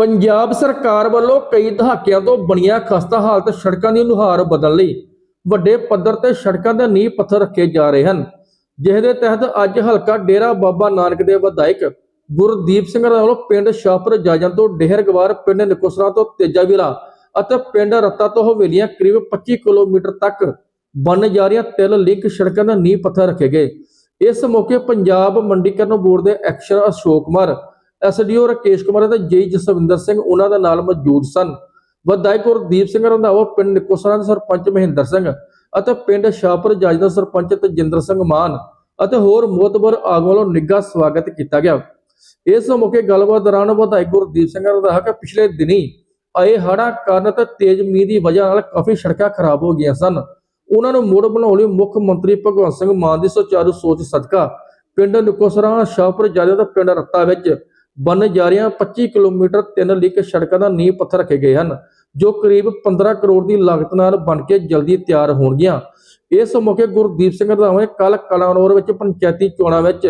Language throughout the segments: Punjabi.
ਪੰਜਾਬ ਸਰਕਾਰ ਵੱਲੋਂ ਕਈ ਦਹਾਕਿਆਂ ਤੋਂ ਬਣੀਆਂ ਖਸਤਾ ਹਾਲਤ ਸੜਕਾਂ ਦੀ ਨੁਹਾਰ ਬਦਲ ਲਈ ਵੱਡੇ ਪੱਧਰ ਤੇ ਸੜਕਾਂ ਦੇ ਨੀਂਹ ਪੱਥਰ ਰੱਖੇ ਜਾ ਰਹੇ ਹਨ। ਜਿਸ ਦੇ ਤਹਿਤ ਅੱਜ ਹਲਕਾ ਡੇਰਾ ਬਾਬਾ ਨਾਨਕ ਦੇ ਵਿਧਾਇਕ ਗੁਰਦੀਪ ਸਿੰਘ ਵੱਲੋਂ ਪਿੰਡ ਸ਼ਾਹਪੁਰ ਜਾਜਨ ਤੋਂ ਡੇਹਰਗਵਾਰ ਪਿੰਡ ਨਿਕੋਸਰਾ ਤੋਂ ਤੇਜਾਵੀਰਾ ਅਤੇ ਪਿੰਡ ਰੱਤਾ ਤੋਂ ਹਵੇਲੀਆਂ ਕਰੀਬ 25 ਕਿਲੋਮੀਟਰ ਤੱਕ ਬਣ ਜਾ ਰਹੀਆਂ ਤਿਲ ਲਿੰਕ ਸੜਕਾਂ ਦਾ ਨੀਂਹ ਪੱਥਰ ਰੱਖੇ ਗਏ। ਇਸ ਮੌਕੇ ਪੰਜਾਬ ਮੰਡੀਕਰਨ ਬੋਰਡ ਦੇ ਐਕਸ਼ਨ ਅਸ਼ੋਕ ਕੁਮਾਰ ਐਸਡੀਓ ਰਕੇਸ਼ ਕੁਮਾਰ ਅਤੇ ਜੇਈ ਜਸਵਿੰਦਰ ਸਿੰਘ ਉਹਨਾਂ ਦੇ ਨਾਲ ਮੌਜੂਦ ਸਨ। ਵਿਧਾਇਕ ਗੁਰਦੀਪ ਸਿੰਘ ਰੰਧਾਵਾ ਪਿੰਡ ਨਿਕੋਸਰਾ ਦੇ ਸਰਪੰਚ ਮਹਿੰਦਰ ਸਿੰਘ ਅਤੇ ਪਿੰਡ ਸ਼ਾਹਪੁਰ ਜੱਜ ਦਾ ਸਰਪੰਚ ਤਜਿੰਦਰ ਸਿੰਘ ਮਾਨ ਅਤੇ ਹੋਰ ਮੋਤਬਰ ਆਗੂ ਵੱਲੋਂ ਨਿੱਘਾ ਸਵਾਗਤ ਕੀਤਾ ਗਿਆ। ਇਸ ਮੌਕੇ ਗੱਲਬਾਤ ਦੌਰਾਨ ਵਿਧਾਇਕ ਗੁਰਦੀਪ ਸਿੰਘ ਰੰਧਾਵਾ ਕਿ ਪਿਛਲੇ ਦਿਨੀ ਆਏ ਹੜ੍ਹਾਂ ਕਾਰਨ ਤੇ ਤੇਜ਼ ਮੀਂਹ ਦੀ ਵਜ੍ਹਾ ਨਾਲ ਕਾਫੀ ਸੜਕਾਂ ਖਰਾਬ ਹੋ ਗਈਆਂ ਸਨ। ਉਹਨਾਂ ਨੂੰ ਮੁੜ ਬਣਾਉਣ ਲਈ ਮੁੱਖ ਮੰਤਰੀ ਭਗਵੰਤ ਸਿੰਘ ਮਾਨ ਦੀ ਸੁਚਾਰੂ ਸੋਚ ਸਦਕਾ ਪਿੰਡ ਨਿਕੋਸਰਾ, ਸ਼ਾਹਪੁਰ ਜਾਲੇ ਤੇ ਪਿੰਡ ਰੱਤਾ ਵਿੱਚ ਬਣ ਜਾ ਰਹੀਆਂ 25 ਕਿਲੋਮੀਟਰ ਤਿੰਨ ਲਿੰਕ ਸੜਕਾਂ ਦਾ ਨੀਂਹ ਪੱਥਰ ਰੱਖੇ ਗਏ ਹਨ, ਜੋ ਕਰੀਬ 15 ਕਰੋੜ ਦੀ ਲਾਗਤ ਨਾਲ ਬਣ ਕੇ ਜਲਦੀ ਤਿਆਰ ਹੋਣਗੀਆਂ। ਇਸ ਮੌਕੇ ਗੁਰਦੀਪ ਸਿੰਘ ਰੰਧਾਵਾ ਨੇ ਕੱਲ ਕਲਾਨੌਰ ਵਿੱਚ ਪੰਚਾਇਤੀ ਚੋਣਾਂ ਵਿੱਚ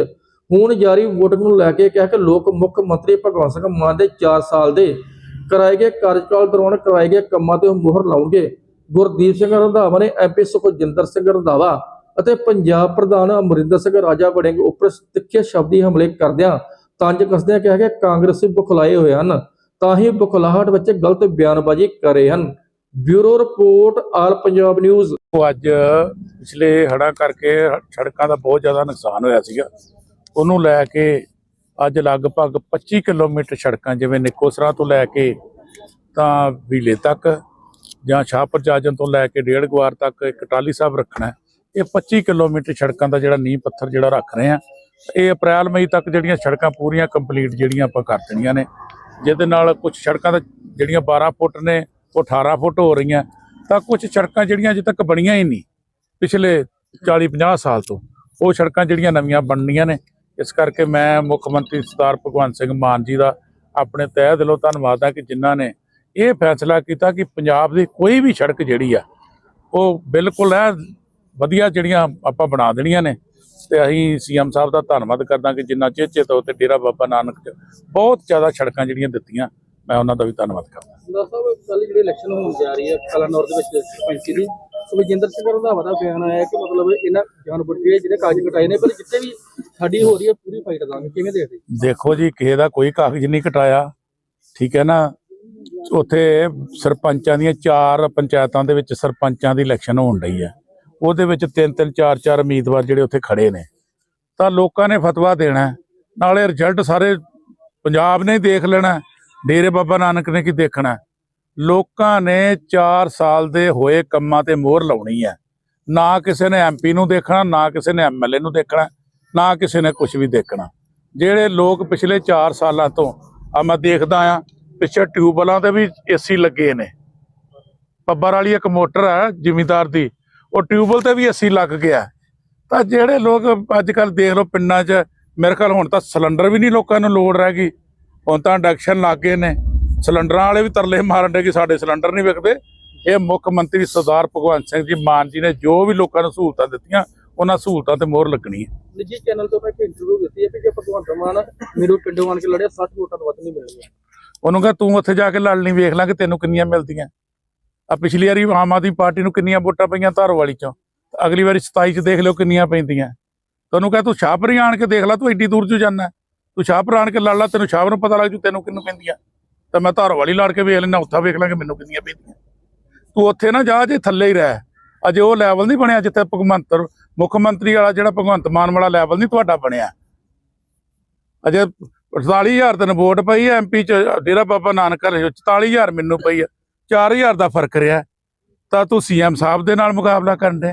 ਹੁਣ ਜਾਰੀ ਵੋਟਿੰਗ ਨੂੰ ਲੈ ਕੇ ਕਿਹਾ ਕਿ ਲੋਕ ਮੁੱਖ ਮੰਤਰੀ ਭਗਵੰਤ ਸਿੰਘ ਮਾਨ ਦੇ 4 ਸਾਲ ਦੇ ਕਰਾਏ ਗਏ ਕਾਰਜਕਾਲ ਦੌਰਾਨ ਕਰਾਏ ਗਏ ਕੰਮਾਂ ਤੇ ਮੋਹਰ ਲਾਉਣਗੇ। ਗੁਰਦੀਪ ਸਿੰਘ ਰੰਧਾਵਾ ਨੇ ਐਮਪੀ ਸੁਖਜਿੰਦਰ ਸਿੰਘ ਰੰਧਾਵਾ ਅਤੇ ਪੰਜਾਬ ਪ੍ਰਧਾਨ ਅਮਰਿੰਦਰ ਸਿੰਘ ਰਾਜਾ ਵੜਿੰਗ ਉੱਪਰ ਤਿੱਖੇ ਸ਼ਬਦੀ ਹਮਲੇ ਕਰਦਿਆਂ ਤੰਜ ਕੱਸਦਿਆਂ ਕਿਹਾ ਕਿ ਕਾਂਗਰਸੀ ਬੁਖਲਾਏ ਹੋਏ ਹਨ, ਤਾਂ ਹੀ ਬੁਖਲਾਹਟ ਵਿੱਚ ਗਲਤ ਬਿਆਨਬਾਜ਼ੀ ਕਰੇ ਹਨ। Bureau report, all Punjab news. ਉਹ ਅੱਜ ਪਿਛਲੇ ਹੜ੍ਹਾਂ ਕਰਕੇ ਸੜਕਾਂ ਦਾ ਬਹੁਤ ਜ਼ਿਆਦਾ ਨੁਕਸਾਨ ਹੋਇਆ ਸੀਗਾ। ਉਹਨੂੰ ਲੈ ਕੇ ਅੱਜ ਲਗਭਗ 25 ਕਿਲੋਮੀਟਰ ਸੜਕਾਂ, ਜਿਵੇਂ ਨਿੱਕੋਸਰਾ ਤੋਂ ਲੈ ਕੇ ਤਾਂ ਵੀਲੇ ਤੱਕ ਜਾਂ ਸ਼ਾਹਪੁਰ ਜਾਜਨ ਤੋਂ ਲੈ ਕੇ ਡੇਢ ਗਵਾਰ ਤੱਕ ਇੱਕ ਟਾਲੀ ਸਾਹਿਬ ਰੱਖਣਾ ਇਹ 25 ਕਿਲੋਮੀਟਰ ਸੜਕਾਂ ਦਾ ਜਿਹੜਾ ਨੀਂਹ ਪੱਥਰ ਜਿਹੜਾ ਰੱਖ ਰਹੇ ਆ ਇਹ ਅਪ੍ਰੈਲ ਮਈ ਤੱਕ ਜਿਹੜੀਆਂ ਸੜਕਾਂ ਪੂਰੀਆਂ ਕੰਪਲੀਟ ਜਿਹੜੀਆਂ ਆਪਾਂ ਕਰ ਦੇਣੀਆਂ ਨੇ, ਜਿਹਦੇ ਨਾਲ ਕੁਝ ਸੜਕਾਂ ਤਾਂ ਜਿਹੜੀਆਂ 12 ਫੁੱਟ ਨੇ, ਉਹ 18 ਫੁੱਟ ਹੋ ਰਹੀਆਂ, ਤਾਂ ਕੁਝ ਸੜਕਾਂ ਜਿਹੜੀਆਂ ਅਜੇ ਤੱਕ ਬਣੀਆਂ ਹੀ ਨਹੀਂ, ਪਿਛਲੇ 40 50 ਸਾਲ ਤੋਂ, ਉਹ ਸੜਕਾਂ ਜਿਹੜੀਆਂ ਨਵੀਆਂ ਬਣਨੀਆਂ ਨੇ, ਇਸ ਕਰਕੇ ਮੈਂ ਮੁੱਖ ਮੰਤਰੀ ਸਰਦਾਰ ਭਗਵੰਤ ਸਿੰਘ ਮਾਨ ਜੀ ਦਾ ਆਪਣੇ ਤਹਿ ਦਿਲੋਂ ਧੰਨਵਾਦ ਆ ਕਿ ਜਿਨ੍ਹਾਂ ਨੇ ਇਹ ਫੈਸਲਾ ਕੀਤਾ ਕਿ ਪੰਜਾਬ ਦੀ ਕੋਈ ਵੀ ਸੜਕ ਜਿਹੜੀ ਆ, ਉਹ ਬਿਲਕੁਲ ਹੈ ਵਧੀਆ ਜਿਹੜੀਆਂ ਆਪਾਂ ਬਣਾ ਦੇਣੀਆਂ ਨੇ ਤੇ ਅਸੀਂ ਸੀਐਮ ਸਾਹਿਬ ਦਾ ਧੰਨਵਾਦ ਕਰਦਾ ਕਿ ਜਿੰਨਾ ਚੇਚੇ ਤੋਂ ਤੇ ਡੇਰਾ ਬਾਬਾ ਨਾਨਕ ਚ ਬਹੁਤ ਜ਼ਿਆਦਾ ਸੜਕਾਂ ਜਿਹੜੀਆਂ ਦਿੱਤੀਆਂ ਮੈਂ ਉਹਨਾਂ ਦਾ ਵੀ ਧੰਨਵਾਦ ਕਰਦਾ। ਸਾਹਿਬ ਕੱਲ ਜਿਹੜੀ ਇਲੈਕਸ਼ਨ ਹੋਣ ਜਾ ਰਹੀ ਹੈ ਕਲਾਨੌਰ ਦੇ ਵਿੱਚ ਸਰਪੰਚੀ ਦੀ ਸੁਖਜਿੰਦਰ ਸਿੰਘ ਰੰਧਾਵਾ ਦਾ ਬਿਆਨ ਆਇਆ ਕਿ ਮਤਲਬ ਇਹਨਾਂ ਜਾਨ ਬੁੱਝੇ ਜਿਹੜੇ ਕਾਗਜ਼ ਕਟਾਏ ਨੇ ਪਰ ਜਿੱਥੇ ਵੀ ਸਾਡੀ ਹੋ ਰਹੀ ਹੈ ਪੂਰੀ ਫਾਈਟ ਦਾਂਗੇ ਕਿਵੇਂ ਦੇਖਦੇ ਦੇਖੋ ਜੀ ਕਿਸੇ ਦਾ ਕੋਈ ਕਾਗਜ਼ ਨਹੀਂ ਕਟਾਇਆ ਠੀਕ ਹੈ ਨਾ? ਉੱਥੇ ਸਰਪੰਚਾਂ ਦੀਆਂ ਚਾਰ ਪੰਚਾਇਤਾਂ ਦੇ ਵਿੱਚ ਸਰਪੰਚਾਂ ਦੀ ਇਲੈਕਸ਼ਨ ਹੋਣ ਰਹੀ ਹੈ। ਉਹਦੇ ਵਿੱਚ ਤਿੰਨ ਤਿੰਨ, ਚਾਰ ਚਾਰ ਉਮੀਦਵਾਰ ਜਿਹੜੇ ਉੱਥੇ ਖੜੇ ਨੇ। ਤਾਂ ਲੋਕਾਂ ਨੇ ਫਤਵਾ ਦੇਣਾ ਨਾਲੇ ਰਿਜ਼ਲਟ ਸਾਰੇ ਪੰਜਾਬ ਨੇ ਹੀ ਦੇਖ ਲੈਣਾ ਡੇਰੇ ਬਾਬਾ ਨਾਨਕ ਨੇ ਕੀ ਦੇਖਣਾ ਲੋਕਾਂ ਨੇ 4 ਸਾਲ ਦੇ ਹੋਏ ਕੰਮਾਂ ਤੇ ਮੋਹਰ ਲਾਉਣੀ ਹੈ। ਨਾ ਕਿਸੇ ਨੇ ਐਮਪੀ ਨੂੰ ਦੇਖਣਾ, ਨਾ ਕਿਸੇ ਨੇ ਐਮਐਲਏ ਨੂੰ ਦੇਖਣਾ, ਨਾ ਕਿਸੇ ਨੇ ਕੁਝ ਵੀ ਦੇਖਣਾ। ਜਿਹੜੇ ਲੋਕ ਪਿਛਲੇ 4 ਸਾਲਾਂ ਤੋਂ ਆ ਮੈਂ ਦੇਖਦਾ ਆ ਪਿੱਛੇ ਟਿਊਬਵੈਲਾਂ ਤੇ ਵੀ ਏਸੀ ਲੱਗੇ ਨੇ। ਪੱਬਰ ਵਾਲੀ ਇੱਕ ਮੋਟਰ ਹੈ, ਜ਼ਿਮੀਦਾਰ ਦੀ। ਉਹ ਟਿਊਬਵੈਲ ਤੇ ਵੀ ਏਸੀ ਲੱਗ ਗਿਆ ਤਾਂ ਜਿਹੜੇ ਲੋਕ ਅੱਜ ਕੱਲ ਦੇਖ ਲਓ ਪਿੰਡਾਂ 'ਚ ਮੇਰੇ ਖਿਆਲ ਹੁਣ ਤਾਂ ਸਿਲੰਡਰ ਵੀ ਨਹੀਂ ਲੋਕਾਂ ਨੂੰ ਲੋੜ ਰਹਿ ਗਈ। ਹੁਣ ਤਾਂ ਇੰਡਕਸ਼ਨ ਲੱਗ ਗਏ ਨੇ। ਸਿਲੰਡਰਾਂ ਵਾਲੇ ਵੀ ਤਰਲੇ ਮਾਰਨ ਦੇ ਕਿ ਸਾਡੇ ਸਿਲੰਡਰ ਨਹੀਂ ਵਿਕਦੇ। ਇਹ ਮੁੱਖ ਮੰਤਰੀ ਸਰਦਾਰ ਭਗਵੰਤ ਸਿੰਘ ਜੀ ਮਾਨ ਜੀ ਨੇ ਜੋ ਵੀ ਲੋਕਾਂ ਨੂੰ ਸਹੂਲਤਾਂ ਦਿੱਤੀਆਂ ਉਹਨਾਂ ਸਹੂਲਤਾਂ ਤੇ ਮੋਹਰ ਲੱਗਣੀ ਹੈ। ਨਿੱਜੀ ਚੈਨਲ ਤੋਂ ਮੈਂ ਇੱਕ ਇੰਟਰਵਿਊ ਦਿੱਤੀ ਹੈ ਕਿ ਜੇ ਭਗਵੰਤ ਮਾਨ ਮੇਰੇ ਪਿੰਡੋਂ ਆਣ ਕੇ ਲੜਿਆ 60 ਵੋਟਾਂ ਤੋਂ ਵੱਧ ਨਹੀਂ ਮਿਲਣਗੀਆਂ ਉਹਨੂੰ ਕਹ ਤੂੰ ਉੱਥੇ ਜਾ ਕੇ ਲੜ ਲਈ ਵੇਖ ਲਾਂ ਕਿ ਤੈਨੂੰ ਕਿੰਨੀਆਂ ਮਿਲਦੀਆਂ। ਆ ਪਿਛਲੀ ਵਾਰੀ ਆਮ ਆਦਮੀ ਪਾਰਟੀ ਨੂੰ ਕਿੰਨੀਆਂ ਵੋਟਾਂ ਪਈਆਂ ਧਾਰੋ ਵਾਲੀ ਚੋਂ। ਤੇ ਅਗਲੀ ਵਾਰੀ 27 ਚ ਦੇਖ ਲਿਓ ਕਿੰਨੀਆਂ ਪੈਂਦੀਆਂ। ਤੈਨੂੰ ਕਹ ਤੂੰ ਸ਼ਾਹਪੁਰ ਆਣ ਕੇ ਦੇਖ ਲੈ, ਤੂੰ ਐਡੀ ਦੂਰ ਚੋਂ ਜਾਣਾ ਤੂੰ ਸ਼ਾਹਪੁਰ ਆਣ ਕੇ ਲੜ ਲੈ, ਤੈਨੂੰ ਸ਼ਾਹਪੁਰ ਨੂੰ ਪਤਾ ਲੱਗ ਜੂ ਤੈਨੂੰ ਕਿੰਨੂੰ ਪੈਂਦੀਆਂ। ਤਾਂ ਮੈਂ ਧਾਰੋ ਵਾਲੀ ਲੜ ਕੇ ਵੇਖ ਲੈਣਾ ਉੱਥਾ ਵੇਖ ਲਾਂਗੇ ਮੈਨੂੰ ਕਿੰਨੀਆਂ ਪੈਂਦੀਆਂ। ਤੂੰ ਉੱਥੇ ਨਾ ਜਾ, ਜੇ ਥੱਲੇ ਹੀ ਰਹਿ। ਅਜੇ ਉਹ ਲੈਵਲ ਨਹੀਂ ਬਣਿਆ ਜਿੱਥੇ ਭਗਵੰਤ, ਮੁੱਖ ਮੰਤਰੀ ਵਾਲਾ ਜਿਹੜਾ ਭਗਵੰਤ ਮਾਨ ਵਾਲਾ ਲੈਵਲ ਨਹੀਂ ਤੁਹਾਡਾ ਬਣਿਆ। ਅਜੇ 48000 ਤੈਨੂੰ ਵੋਟ ਪਈ ਹੈ ਐਮਪੀ ਚ, ਡੇਰਾ ਬਾਬਾ ਨਾਨਕ ਘਰੇ 44000 ਮੈਨੂੰ ਪਈ ਹੈ 4000 ਦਾ ਫ਼ਰਕ ਰਿਹਾ ਤਾਂ ਤੂੰ ਸੀਐਮ ਸਾਹਿਬ ਦੇ ਨਾਲ ਮੁਕਾਬਲਾ ਕਰਨ ਦੇ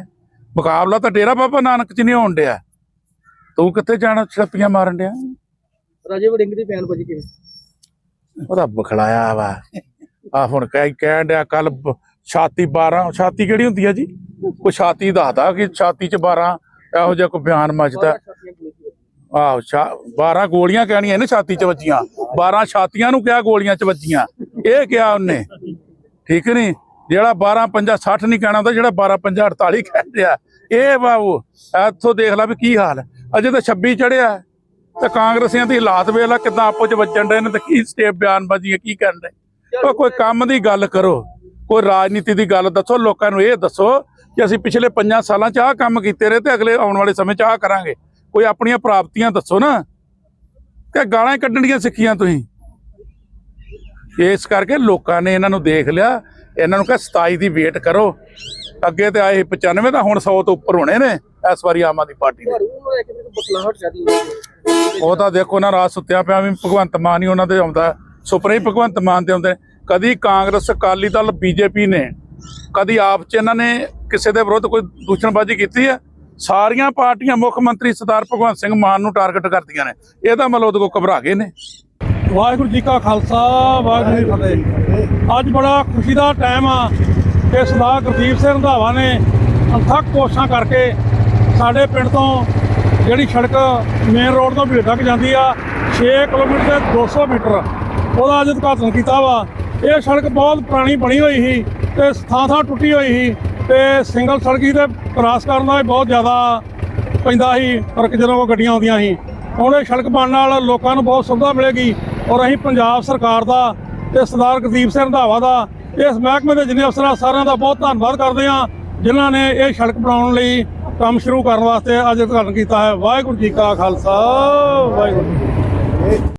ਮੁਕਾਬਲਾ ਤਾਂ ਡੇਰਾ ਬਾਬਾ ਨਾਨਕ ਚ ਨਹੀਂ ਹੋਣ ਡਿਆ ਤੂੰ ਕਿੱਥੇ ਜਾਣਾ ਛੱਪੀਆਂ ਮਾਰਨ ਡਿਆ ਰਾਜੇ ਵੜਿੰਗ ਦੀ ਬਿਆਨਬਾਜ਼ੀ ਕਿਵੇਂ ਉਹਦਾ ਬਖਲਾਇਆ ਵਾ। ਆ ਹੁਣ ਕਹਿ ਕਹਿਣ ਡਿਆ ਕੱਲ ਛਾਤੀ 12 ਛਾਤੀ ਕਿਹੜੀ ਹੁੰਦੀ ਆ ਜੀ? ਕੋਈ ਛਾਤੀ ਦੱਸਦਾ ਕਿ ਛਾਤੀ ਚ 12 ਇਹੋ ਜਿਹਾ ਕੋਈ ਬਿਆਨ ਮੱਚਦਾ। ਆਹੋ ਛਾ- 12 ਗੋਲੀਆਂ ਕਹਿਣੀਆਂ ਨੇ ਛਾਤੀ 'ਚ ਵੱਜੀਆਂ। 12 ਛਾਤੀਆਂ ਨੂੰ ਕਿਹਾ ਗੋਲੀਆਂ 'ਚ ਵੱਜੀਆਂ? ਇਹ ਕਿਹਾ ਉਹਨੇ? ਠੀਕ ਨਹੀਂ? ਜਿਹੜਾ 12 50 60 ਨਹੀਂ ਕਹਿਣਾ ਹੁੰਦਾ, ਜਿਹੜਾ 12 50 48 ਕਹਿ ਰਿਹਾ। ਇਹ ਬਾਬੂ ਇੱਥੋਂ ਦੇਖ ਲੈ ਵੀ ਕੀ ਹਾਲ ਅਜੇ ਤਾਂ 26 ਚੜਿਆ ਤੇ ਕਾਂਗਰਸੀਆਂ ਦੀ ਹਾਲਾਤ ਵੇਖ ਲਾ, ਕਿਦਾਂ ਆਪੋ ਚ ਵੱਜਣ ਰਹੇ ਨੇ ਤੇ ਕੀ ਸਟੇਪ ਬਿਆਨਬਾਜ਼ੀਆਂ ਕੀ ਕਰਨ ਦੇ ਉਹ ਕੋਈ ਕੰਮ ਦੀ ਗੱਲ ਕਰੋ। ਕੋਈ ਰਾਜਨੀਤੀ ਦੀ ਗੱਲ ਦੱਸੋ, ਲੋਕਾਂ ਨੂੰ ਇਹ ਦੱਸੋ ਕਿ ਅਸੀਂ ਪਿਛਲੇ 5 ਸਾਲਾਂ ਚ ਆਹ ਕੰਮ ਕੀਤੇ ਰਹੇ ਤੇ ਅਗਲੇ ਆਉਣ ਵਾਲੇ ਸਮੇਂ ਚ ਆਹ ਕਰਾਂਗੇ। ਕੋਈ ਆਪਣੀਆਂ ਪ੍ਰਾਪਤੀਆਂ ਦੱਸੋ ਨਾ। ਕਿ ਗਾਲਾਂ ਕੱਢਣੀਆਂ ਸਿੱਖੀਆਂ ਤੁਸੀਂ। ਇਸ ਕਰਕੇ ਲੋਕਾਂ ਨੇ ਇਹਨਾਂ ਨੂੰ ਦੇਖ ਲਿਆ ਇਹਨਾਂ ਨੂੰ ਕਹ 27 ਦੀ ਵੇਟ ਕਰੋ। ਅੱਗੇ ਤੇ ਆਏ 95 ਤਾਂ ਹੁਣ 100 ਤੋਂ ਉੱਪਰ ਹੋਣੇ ਨੇ ਇਸ ਵਾਰੀ ਆਮ ਆਦਮੀ ਪਾਰਟੀ ਦੇ। ਉਹ ਤਾਂ ਦੇਖੋ ਨਾ ਰਾਤ ਸੁੱਤਿਆ ਪਿਆ ਵੀ ਭਗਵੰਤ ਮਾਨ ਹੀ ਉਹਨਾਂ ਦੇ ਆਉਂਦਾ। ਸੁਪਨੇ ਹੀ ਭਗਵੰਤ ਮਾਨ ਦੇ ਆਉਂਦੇ। ਕਦੀ ਕਾਂਗਰਸ ਅਕਾਲੀ ਦਲ ਬੀਜੇਪੀ ਨੇ ਕਦੀ ਆਪ ਚ ਇਹਨਾਂ ਨੇ ਕਿਸੇ ਦੇ ਵਿਰੁੱਧ ਕੋਈ ਦੂਸ਼ਣਬਾਜ਼ੀ ਕੀਤੀ ਹੈ? ਸਾਰੀਆਂ ਪਾਰਟੀਆਂ ਮੁੱਖ ਮੰਤਰੀ ਸਰਦਾਰ ਭਗਵੰਤ ਸਿੰਘ ਮਾਨ ਨੂੰ ਟਾਰਗੇਟ ਕਰਦੀਆਂ ਨੇ। ਇਹਦਾ ਮਤਲਬ ਉਹਦੇ ਕੋਲ ਘਬਰਾ ਗਏ ਨੇ। ਵਾਹਿਗੁਰੂ ਜੀ ਕਾ ਖਾਲਸਾ, ਵਾਹਿਗੁਰੂ ਜੀ ਕੀ ਫਤਿਹ। ਅੱਜ ਬੜਾ ਖੁਸ਼ੀ ਦਾ ਟਾਈਮ ਆ ਕਿ ਸਰਦਾਰ ਗੁਰਦੀਪ ਸਿੰਘ ਰੰਧਾਵਾ ਨੇ ਅਣਥੱਕ ਕੋਸ਼ਿਸ਼ਾਂ ਕਰਕੇ ਸਾਡੇ ਪਿੰਡ ਤੋਂ ਜਿਹੜੀ ਸੜਕ ਮੇਨ ਰੋਡ ਤੋਂ ਭੀੜ ਤੱਕ ਜਾਂਦੀ ਆ 6 ਕਿਲੋਮੀਟਰ ਤੇ 200 ਮੀਟਰ ਉਹਦਾ ਅੱਜ ਉਦਘਾਟਨ ਕੀਤਾ ਵਾ। ਇਹ ਸੜਕ ਬਹੁਤ ਪੁਰਾਣੀ ਬਣੀ ਹੋਈ ਸੀ ਤੇ ਥਾਂ ਥਾਂ ਟੁੱਟੀ ਹੋਈ ਸੀ ਤੇ ਸਿੰਗਲ ਸੜਕ ਹੀ ਤੇ ਕ੍ਰਾਸ ਕਰਨ ਦਾ ਵੀ ਬਹੁਤ ਜ਼ਿਆਦਾ ਪੈਂਦਾ ਸੀ, ਪਰ ਜਦੋਂ ਗੱਡੀਆਂ ਆਉਂਦੀਆਂ ਸੀ। ਹੁਣ ਇਹ ਸੜਕ ਬਣਨ ਨਾਲ ਲੋਕਾਂ ਨੂੰ ਬਹੁਤ ਸੁਵਿਧਾ ਮਿਲੇਗੀ। ਔਰ ਅਸੀਂ ਪੰਜਾਬ ਸਰਕਾਰ ਦਾ ਤੇ ਸਰਦਾਰ ਗੁਰਦੀਪ ਸਿੰਘ ਰੰਧਾਵਾ ਦਾ ਇਸ ਮਹਿਕਮੇ ਦੇ ਜਿੰਨੇ ਅਫਸਰਾਂ, ਸਾਰਿਆਂ ਦਾ ਬਹੁਤ ਧੰਨਵਾਦ ਕਰਦੇ ਹਾਂ, ਜਿਨ੍ਹਾਂ ਨੇ ਇਹ ਸੜਕ ਬਣਾਉਣ ਲਈ ਕੰਮ ਸ਼ੁਰੂ ਕਰਨ ਵਾਸਤੇ ਅੱਜ ਉਦਘਾਟਨ ਕੀਤਾ ਹੈ। ਵਾਹਿਗੁਰੂ ਜੀ ਕਾ ਖਾਲਸਾ, ਵਾਹਿਗੁਰੂ ਜੀ